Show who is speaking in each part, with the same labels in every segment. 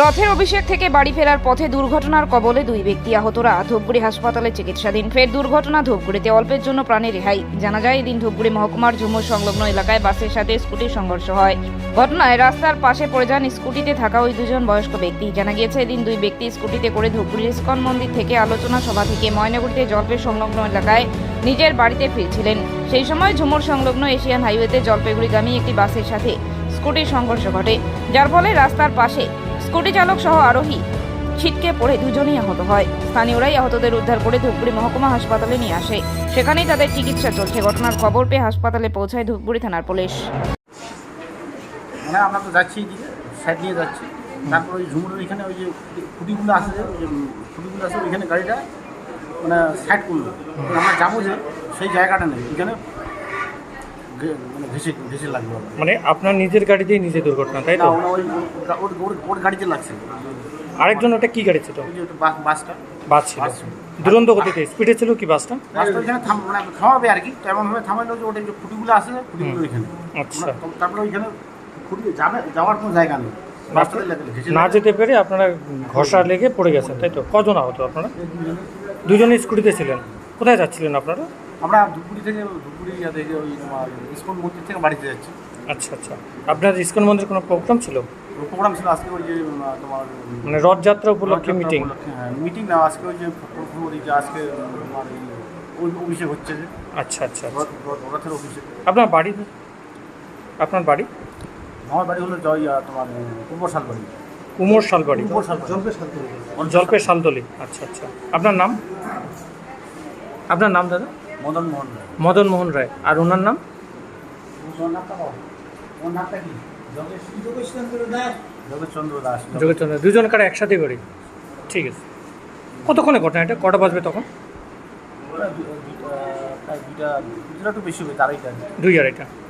Speaker 1: রথের অভিষেক থেকে বাড়ি ফেরার পথে দুর্ঘটনার কবলে দুই ব্যক্তি আহতরা। ধূপগুড়ি হাসপাতালে চিকিৎসাধীন। ফের দুর্ঘটনা ধূপগুড়িতে। অল্পের জন্য প্রাণে রেহাই। জানা যায়, এদিন ধূপগুড়ি মহকুমার ঝুমুর সংলগ্ন এলাকায় বাসের সাথে স্কুটির সংঘর্ষ হয়। ঘটনায় রাস্তার পাশে পড়ে যান স্কুটিতে থাকা ওই দুজন বয়স্ক ব্যক্তি। জানা গিয়েছে, এদিন দুই ব্যক্তি স্কুটিতে করে ধূপগুড়ির ইস্কন মন্দির থেকে আলোচনা সভা থেকে ময়নাগুড়িতে জলপের সংলগ্ন এলাকায় নিজের বাড়িতে ফিরছিলেন। সেই সময় ঝুমুর সংলগ্ন এশিয়ান হাইওয়েতে জলপাইগুড়িগামী একটি বাসের সাথে স্কুটির সংঘর্ষ ঘটে। যার ফলে রাস্তার পাশে স্কুটি চালক সহ আরোহী। ছিটকে পড়ে দুজনেই আহত হয়। স্থানীয়রাই আহতদের উদ্ধার করে ধূপগুড়ি মহকুমা হাসপাতালে নিয়ে আসে। সেখানেই তাদের চিকিৎসা চলছে। ঘটনার খবর পেয়ে হাসপাতালে পৌঁছায় ধূপগুড়ি থানার পুলিশ।
Speaker 2: মানে আমরা তো যাচ্ছি সাইড নিয়ে যাচ্ছি। তারপর ওই ঝুমুরের এখানে ওই যে খুঁটিগুলো আছে যে, খুঁটিগুলো আছে ওইখানে গাড়িটা মানে সাইড করল। আমরা যাব যে সেই জায়গাটা নেই। ঘে- মানে লাগল।
Speaker 3: মানে আপনার নিজের গাড়িতেই নিজে দুর্ঘটনা তাই
Speaker 2: না
Speaker 3: তো
Speaker 2: ওরা ওই ওর- ওর ওর- ওর গাড়িতে লাগছে
Speaker 3: আরেকজন ওটা কি গাড়ি ছিল?
Speaker 2: ওই যে ওটা বাস- বাসটা।
Speaker 3: বাস ছিল।
Speaker 2: বাস ছিল।
Speaker 3: দুরন্ত গতিতে স্পিডে ছিল কি বাসটা?
Speaker 2: বাসটা ওইখানে থাম মানে থামাবে আর কি তো এমনভাবে থামাইলো যে ওটা যে খুঁটিগুলো আছে খুঁটিগুলো ওইখানে।
Speaker 3: আচ্ছা।
Speaker 2: আমরা- তারপরে ওইখানে খুঁটি যাবে যাওয়ার কোনো জায়গা নেই।
Speaker 3: না যেতে পেরে আপনারা ঘষা লেগে পড়ে গেছেন তাই তো? কজন আহত আপনারা? দুজনে স্কুটিতে ছিলেন। কোথায় যাচ্ছিলেন আপনারা?
Speaker 2: আমরা ধুপুরি থেকে ধুপুরি ইয়া থেকে ওই তোমার ইস্কন মন্দির থেকে বাড়িতে যাচ্ছি।
Speaker 3: আচ্ছা আচ্ছা। আপনার ইস্কন মন্দিরে কোনো প্রোগ্রাম ছিল?
Speaker 2: প্রোগ্রাম ছিল? আজকে ওই যে তোমার
Speaker 3: মানে রথযাত্রা উপলক্ষে মিটিং
Speaker 2: মিটিং না আজকে ওই যে আজকে তোমার অভিষেক হচ্ছে যে।
Speaker 3: আচ্ছা আচ্ছা আচ্ছা।
Speaker 2: রথ- রথ- রথের অভিষেক
Speaker 3: আপনার বাড়ি? আপনার বাড়ি?
Speaker 2: আমার বাড়ি হলো জয় তোমার
Speaker 3: কুমোর শালবাড়ি
Speaker 2: কুম্বর শাল জলপে শাল
Speaker 3: শালতলি আচ্ছা আচ্ছা। আপনার নাম? আপনার নাম দাদা?
Speaker 2: মদন মোহন রায়।
Speaker 3: মদন মোহন রায়। আর ওনার নাম?
Speaker 2: যোগেশচন্দ্র দাস।
Speaker 3: দুজন কারা একসাথে করি। ঠিক আছে। কতক্ষণে ঘটনা এটা? কটা বাজবে তখন? দুই দু-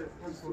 Speaker 3: responsabilidad.